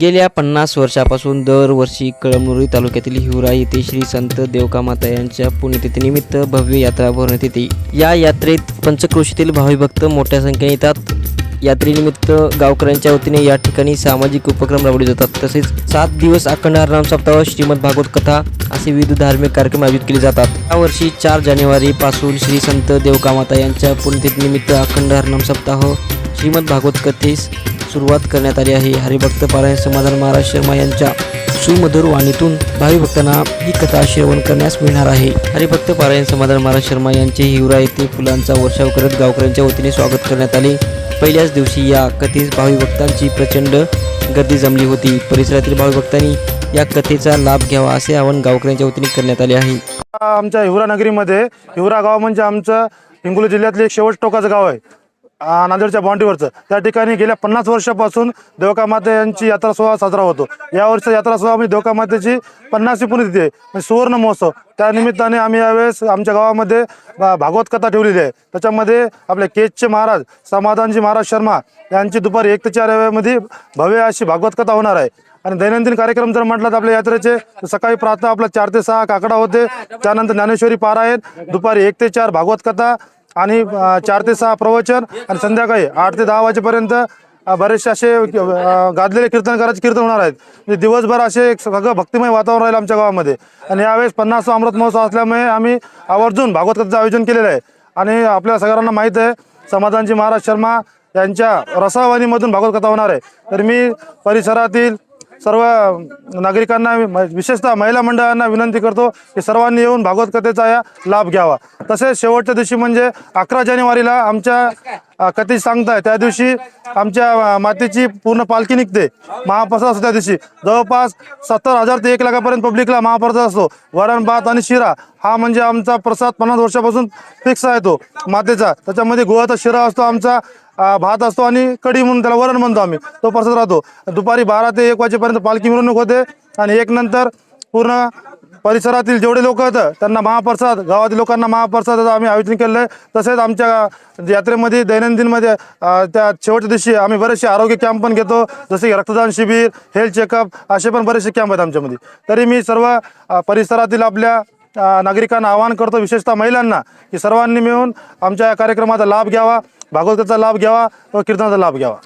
गेल्या पन्नास वर्षापासून दरवर्षी कळमनुरी तालुक्यातील हिवरा येथे श्री संत देवकामाता यांच्या पुण्यतिथीनिमित्त भव्य यात्रा भरण्यात येते. या यात्रेत पंचक्रोशीतील भाविभक्त मोठ्या संख्येने येतात. यात्रेनिमित्त गावकऱ्यांच्या वतीने या ठिकाणी सामाजिक उपक्रम राबवले जातात. तसेच सात दिवस अखंड हरनाम सप्ताह श्रीमद भागवत कथा असे विविध धार्मिक कार्यक्रम आयोजित केले जातात. यावर्षी चार जानेवारी पासून श्री संत देवकामाता यांच्या पुण्यतिथीनिमित्त अखंड हरनाम सप्ताह श्रीमद भागवत कथेस सुरुवात करण्यात आली आहे. हरिभक्त पारायण समाधान महाराज शर्मा यांच्या सुमधुर वाणीतून भावी भक्तांना ही कथा श्रवण करण्यास मिळणार आहे. हरिभक्त पारायण समाधान महाराज शर्मा यांचे हिवरा येथे फुलांचा वर्षाव करत गावकऱ्यांच्या वतीने स्वागत करण्यात आले. पहिल्याच दिवशी या कथेस भावी भक्तांची प्रचंड गर्दी जमली होती. परिसरातील भावी भक्तांनी या कथेचा लाभ घ्यावा असे आवाहन गावकऱ्यांच्या वतीने करण्यात आले आहे. आमच्या हिवरा नगरीमध्ये हिवरा गाव म्हणजे आमचं हिंगोली जिल्ह्यातले एक शेवट टोकाचं गाव आहे. नांदेडच्या बाउंड्रीवरचं. त्या ठिकाणी गेल्या पन्नास वर्षापासून देवकामाते यांची यात्रा सोहळा साजरा होतो. या वर्षी यात्रा सोहळा म्हणजे देवकामातेची पन्नासवी पुण्यतिथी आहे. म्हणजे सुवर्ण महोत्सव. त्या निमित्ताने आम्ही यावेळेस आमच्या गावामध्ये भागवत कथा ठेवलेली आहे. त्याच्यामध्ये आपले केचचे महाराज समाधानजी महाराज शर्मा यांची दुपारी एक ते चार वेळेमध्ये भव्य अशी भागवत कथा होणार आहे. आणि दैनंदिन कार्यक्रम जर म्हटलं तर आपल्या यात्रेचे सकाळी प्रातः आपला चार ते सहा काकडा होते. त्यानंतर ज्ञानेश्वरी पारायण दुपारी एक ते चार भागवत कथा आणि चार ते सहा प्रवचन आणि संध्याकाळी आठ ते दहा वाजेपर्यंत बरेचसे असे गाजलेले गाजलेले कीर्तनकाराचे कीर्तन होणार आहेत. म्हणजे दिवसभर असे एक सगळं भक्तिमय वातावरण राहील आमच्या गावामध्ये. आणि यावेळेस पन्नास अमृत महोत्सव असल्यामुळे आम्ही आवर्जून भागवत कथेचं आयोजन केलेलं आहे. आणि आपल्या सगळ्यांना माहीत आहे समाधानजी महाराज शर्मा यांच्या रसावाणीमधून भागवत कथा होणार आहे. तर मी परिसरातील सर्व नागरिकांना विशेषतः महिला मंडळांना विनंती करतो की सर्वांनी येऊन भागवत कथेचा या लाभ घ्यावा. तसेच शेवटच्या दिवशी म्हणजे अकरा जानेवारीला आमच्या अ, कथेची सांगताय त्या दिवशी आमच्या मातेची पूर्ण पालखी निघते. महाप्रसाद असतो त्या दिवशी. जवळपास सत्तर हजार ते एक लाखापर्यंत पब्लिकला महाप्रसाद असतो. वरण भात आणि शिरा हा म्हणजे आमचा प्रसाद पन्नास वर्षापासून फिक्स आहे तो मातेचा. त्याच्यामध्ये गुळाचा शिरा असतो आमचा. भात असतो आणि कढी म्हणून त्याला वरण म्हणतो आम्ही. तो प्रसाद राहतो. दुपारी बारा ते एक वाजेपर्यंत पालखी मिरवणूक होते आणि एक नंतर पूर्ण परिसरातील जेवढे लोक आहेत त्यांना महाप्रसाद गावातील लोकांना महाप्रसादाचं आम्ही आयोजन केलं आहे तसेच आमच्या यात्रेमध्ये दैनंदिनमध्ये त्या शेवटच्या दिवशी आम्ही बरेचसे आरोग्य कॅम्प पण घेतो. जसे की रक्तदान शिबिर हेल्थ चेकअप असे पण बरेचसे कॅम्प आहेत आमच्यामध्ये. तरी मी सर्व परिसरातील आपल्या नागरिकांना आवाहन करतो विशेषतः महिलांना की सर्वांनी मिळून आमच्या या कार्यक्रमाचा लाभ घ्यावा. भागवताचा लाभ घ्यावा व कीर्तनाचा लाभ घ्यावा.